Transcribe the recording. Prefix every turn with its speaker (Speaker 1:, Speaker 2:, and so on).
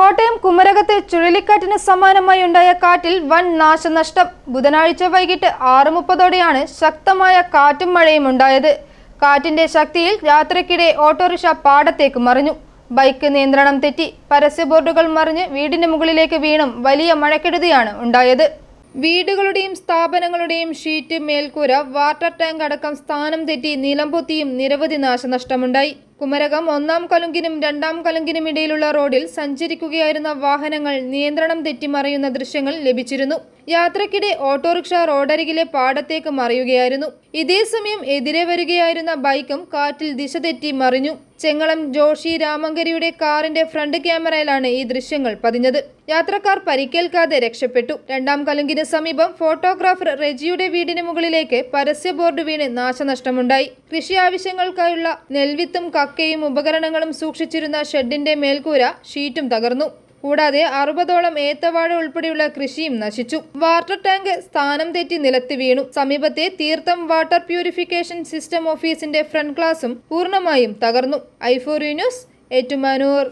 Speaker 1: കോട്ടയം കുമരകത്തെ ചുഴലിക്കാറ്റിന് സമാനമായി ഉണ്ടായ കാറ്റിൽ വൻ നാശനഷ്ടം. ബുധനാഴ്ച വൈകിട്ട് ആറ് മുപ്പതോടെയാണ് ശക്തമായ കാറ്റും മഴയും ഉണ്ടായത്. കാറ്റിന്റെ ശക്തിയിൽ യാത്രക്കിടെ ഓട്ടോറിക്ഷ പാടത്തേക്ക് മറിഞ്ഞു. ബൈക്ക് നിയന്ത്രണം തെറ്റി. പരസ്യ ബോർഡുകൾ മറിഞ്ഞ് വീടിന് മുകളിലേക്ക് വീണും വലിയ മഴക്കെടുതിയാണ് ഉണ്ടായത്. വീടുകളുടെയും സ്ഥാപനങ്ങളുടെയും ഷീറ്റ് മേൽക്കൂര വാട്ടർ ടാങ്ക് അടക്കം സ്ഥാനം തെറ്റി നിലംപൊത്തിയും നിരവധി നാശനഷ്ടമുണ്ടായി. കുമരകം ഒന്നാം കലുങ്കിനും രണ്ടാം കലുങ്കിനും ഇടയിലുള്ള റോഡിൽ സഞ്ചരിക്കുകയായിരുന്ന വാഹനങ്ങൾ നിയന്ത്രണം തെറ്റി മറിയുന്ന ദൃശ്യങ്ങൾ ലഭിച്ചിരുന്നു. യാത്രക്കിടെ ഓട്ടോറിക്ഷ റോഡരികിലെ പാടത്തേക്ക് മറിയുകയായിരുന്നു. ഇതേസമയം എതിരെ വരികയായിരുന്ന ബൈക്കും കാറ്റിൽ ദിശ തെറ്റി മറിഞ്ഞു. ചെങ്ങളം ജോഷി രാമങ്കരിയുടെ കാറിന്റെ ഫ്രണ്ട് ക്യാമറയിലാണ് ഈ ദൃശ്യങ്ങൾ പതിഞ്ഞത്. യാത്രക്കാർ പരിക്കേൽക്കാതെ രക്ഷപ്പെട്ടു. രണ്ടാം കലുങ്കിന് സമീപം ഫോട്ടോഗ്രാഫർ റെജിയുടെ വീടിന് മുകളിലേക്ക് പരസ്യ ബോർഡ് വീണ് നാശനഷ്ടമുണ്ടായി. കൃഷി ആവശ്യങ്ങൾക്കായുള്ള നെൽവിത്തും കക്കയും ഉപകരണങ്ങളും സൂക്ഷിച്ചിരുന്ന ഷെഡിന്റെ മേൽക്കൂര ഷീറ്റും തകർന്നു. കൂടാതെ അറുപതോളം ഏത്തവാഴ ഉൾപ്പെടെയുള്ള കൃഷിയും നശിച്ചു. വാട്ടർ ടാങ്ക് സ്ഥാനം തെറ്റി നിലത്ത് വീണു. സമീപത്തെ തീർത്ഥം വാട്ടർ പ്യൂരിഫിക്കേഷൻ സിസ്റ്റം ഓഫീസിന്റെ ഫ്രണ്ട് ഗ്ലാസും പൂർണമായും തകർന്നു. ഐഫോറി ന്യൂസ് ഏറ്റുമാനൂർ.